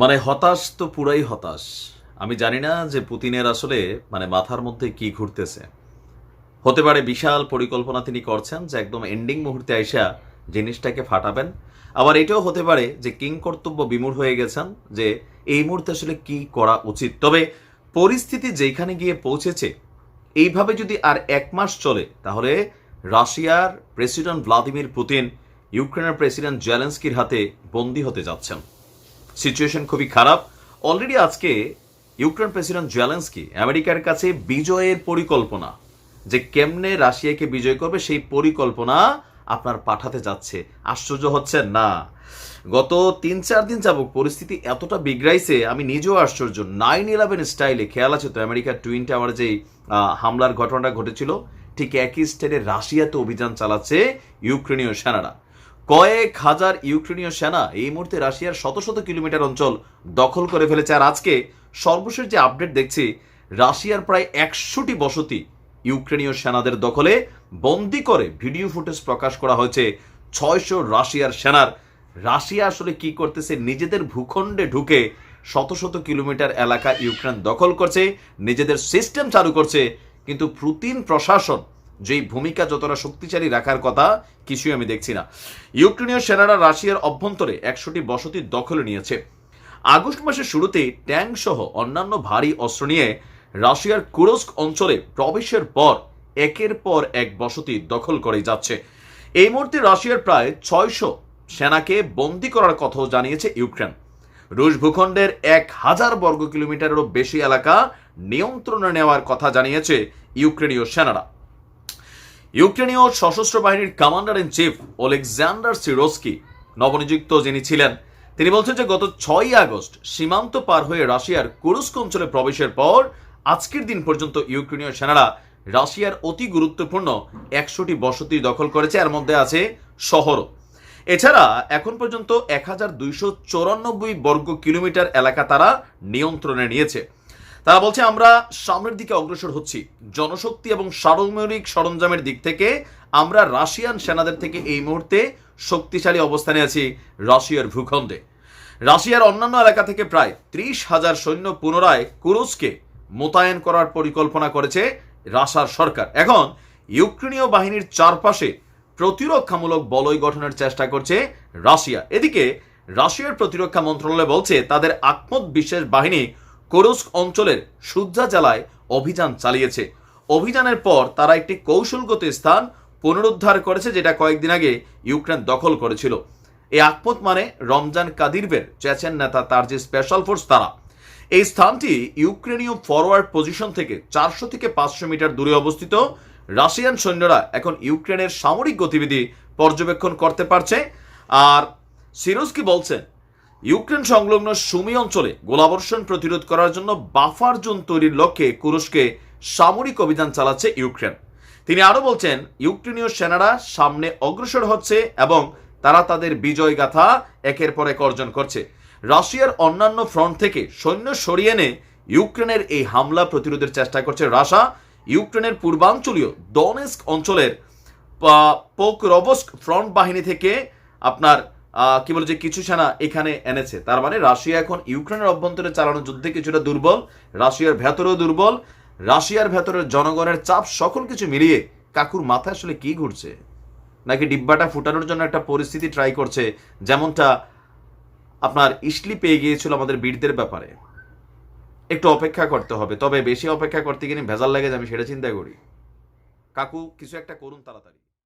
মানে হতাশ তো পুরাই হতাশ। আমি জানি না যে পুতিনের আসলে মানে মাথার মধ্যে কি ঘুরতেছে। হতে পারে বিশাল পরিকল্পনা তিনি করছেন যে একদম এন্ডিং মুহূর্তে আইসা জিনিসটাকে ফাটাবেন। আবার এটাও হতে পারে যে কিং কর্তব্য বিমূঢ় হয়ে গেছেন যে এই মুহূর্তে আসলে কি করা উচিত। তবে পরিস্থিতি যেখানে গিয়ে পৌঁছেছে, এইভাবে যদি আর এক মাস চলে, তাহলে রাশিয়ার প্রেসিডেন্ট ভ্লাদিমির পুতিন ইউক্রেনের প্রেসিডেন্ট জেলেন্সকির হাতে বন্দী হতে যাচ্ছেন। সিচুয়েশন খুবই খারাপ। অলরেডি আজকে ইউক্রেন প্রেসিডেন্ট জেলেন্সকি আমেরিকার কাছে বিজয়ের পরিকল্পনা, যে কেমনে রাশিয়াকে বিজয় করবে সেই পরিকল্পনা আপনার পাঠাতে যাচ্ছে। আশ্চর্য হচ্ছে না। গত তিন চার দিন যাবক পরিস্থিতি এতটা বিগড়াইছে, আমি নিজেও আশ্চর্য। নাইন ইলেভেন স্টাইলে খেয়াল আছে তো, আমেরিকার টুইন টাওয়ারে যেই হামলার ঘটনাটা ঘটেছিল, ঠিক একই স্টাইলে রাশিয়াতে অভিযান চালাচ্ছে ইউক্রেনীয় সেনারা। কয়েক হাজার ইউক্রেনীয় সেনা এই মুহূর্তে রাশিয়ার শত শত কিলোমিটার অঞ্চল দখল করে ফেলেছে। আর আজকে সর্বশেষ যে আপডেট দেখছি, রাশিয়ার প্রায় একশোটি বসতি ইউক্রেনীয় সেনাদের দখলে বন্দি করে ভিডিও ফুটেজ প্রকাশ করা হয়েছে ছয়শো রাশিয়ার সেনার। রাশিয়া আসলে কি করতেছে? নিজেদের ভূখণ্ডে ঢুকে শত শত কিলোমিটার এলাকা ইউক্রেন দখল করছে, নিজেদের সিস্টেম চালু করছে, কিন্তু পুতিন প্রশাসন যেই ভূমিকা যতটা শক্তিশালী রাখার কথা, কিছুই আমি দেখছি না। ইউক্রেনীয় সেনারা রাশিয়ার অভ্যন্তরে একশোটি বসতি দখলে নিয়েছে। আগস্ট মাসের শুরুতেই ট্যাঙ্ক সহ অন্যান্য ভারী অস্ত্র নিয়ে রাশিয়ার কুরস্ক অঞ্চলে প্রবেশের পর একের পর এক বসতি দখল করে যাচ্ছে। এই মুহূর্তে রাশিয়ার প্রায় ছয়শো সেনাকে বন্দি করার কথাও জানিয়েছে ইউক্রেন। রুশ ভূখণ্ডের এক হাজার বর্গ কিলোমিটারেরও বেশি এলাকা নিয়ন্ত্রণে নেওয়ার কথা জানিয়েছে ইউক্রেনীয় সেনারা। ইউক্রেনীয় সশস্ত্র বাহিনীর commander in chief Oleksandr Syrskyi নবনিযুক্ত যিনি ছিলেন, তিনি বলছেন যে গত ছয়ই আগস্ট সীমান্ত পার হয়ে রাশিয়ার কুরুস্ক অঞ্চলে প্রবেশের পর আজকের দিন পর্যন্ত ইউক্রেনীয় সেনারা রাশিয়ার অতি গুরুত্বপূর্ণ একশোটি বসতি দখল করেছে, এর মধ্যে আছে শহরও। এছাড়া এখন পর্যন্ত এক হাজার দুইশো বর্গ কিলোমিটার এলাকা তারা নিয়ন্ত্রণে নিয়েছে। তারা বলছে, আমরা সামনের দিকে অগ্রসর হচ্ছি। জনশক্তি এবং সামরিক সরঞ্জামের দিক থেকে আমরা রাশিয়ান সেনাদের থেকে এই মুহূর্তে শক্তিশালী অবস্থানে আছি, রাশিয়ার ভূখণ্ডে। রাশিয়ার অন্যান্য এলাকা থেকে প্রায় ত্রিশ হাজার সৈন্য পুনরায় কুরুসকে মোতায়েন করার পরিকল্পনা করেছে রাশার সরকার। এখন, ইউক্রেনীয় বাহিনীর চারপাশে প্রতিরক্ষামূলক বলয় গঠনের চেষ্টা করছে রাশিয়া। এদিকে, রাশিয়ার প্রতিরক্ষা মন্ত্রণালয় বলছে, তাদের আকমত বিশেষ বাহিনী কোরস্ক অঞ্চলের সুজ্জা জেলায় অভিযান চালিয়েছে। অভিযানের পর তারা একটি কৌশলগত স্থান পুনরুদ্ধার করেছে, যেটা কয়েকদিন আগে ইউক্রেন দখল করেছিল। এই আকমত মানে রমজান কাদিরবের চেচেন নেতা, তার যে স্পেশাল ফোর্স তারা। এই স্থানটি ইউক্রেনীয় ফরওয়ার্ড পজিশন থেকে চারশো থেকে পাঁচশো মিটার দূরে অবস্থিত। রাশিয়ান সৈন্যরা এখন ইউক্রেনের সামরিক গতিবিধি পর্যবেক্ষণ করতে পারছে। আর সিরোস্কি বলছেন ইউক্রেন সংলগ্ন সুমি অঞ্চলে গোলাবর্ষণ প্রতিরোধ করার জন্য বাফার জোন তৈরির লক্ষ্যে কুরস্কে সামরিক অভিযান চালাচ্ছে ইউক্রেন। তিনি আরও বলছেন, ইউক্রেনীয় সেনারা সামনে অগ্রসর হচ্ছে এবং তারা তাদের বিজয় গাথা একের পর এক অর্জন করছে। রাশিয়ার অন্যান্য ফ্রন্ট থেকে সৈন্য সরিয়ে এনে ইউক্রেনের এই হামলা প্রতিরোধের চেষ্টা করছে রাশা। ইউক্রেনের পূর্বাঞ্চলীয় ডনেস্ক অঞ্চলের পোকরবস্ক ফ্রন্ট বাহিনী থেকে আপনার কি বলে যে কিছু সেনা এখানে এনেছে। তার মানে রাশিয়া এখন ইউক্রেনের অভ্যন্তরে চালানো যুদ্ধে কিছুটা দুর্বল, রাশিয়ার ভেতরেও দুর্বল, রাশিয়ার ভেতরের জনগণের চাপ সকল কিছু মিলিয়ে কাকুর মাথায় আসলে কি ঘুরছে? নাকি ডিব্বাটা ফুটানোর জন্য একটা পরিস্থিতি ট্রাই করছে, যেমনটা আপনার ইসলি পেয়ে গিয়েছিল আমাদের বীরদের ব্যাপারে? একটু অপেক্ষা করতে হবে, তবে বেশি অপেক্ষা করতে গিয়ে ভেজাল লাগে আমি সেটা চিন্তা করি। কাকু, কিছু একটা করুন তাড়াতাড়ি।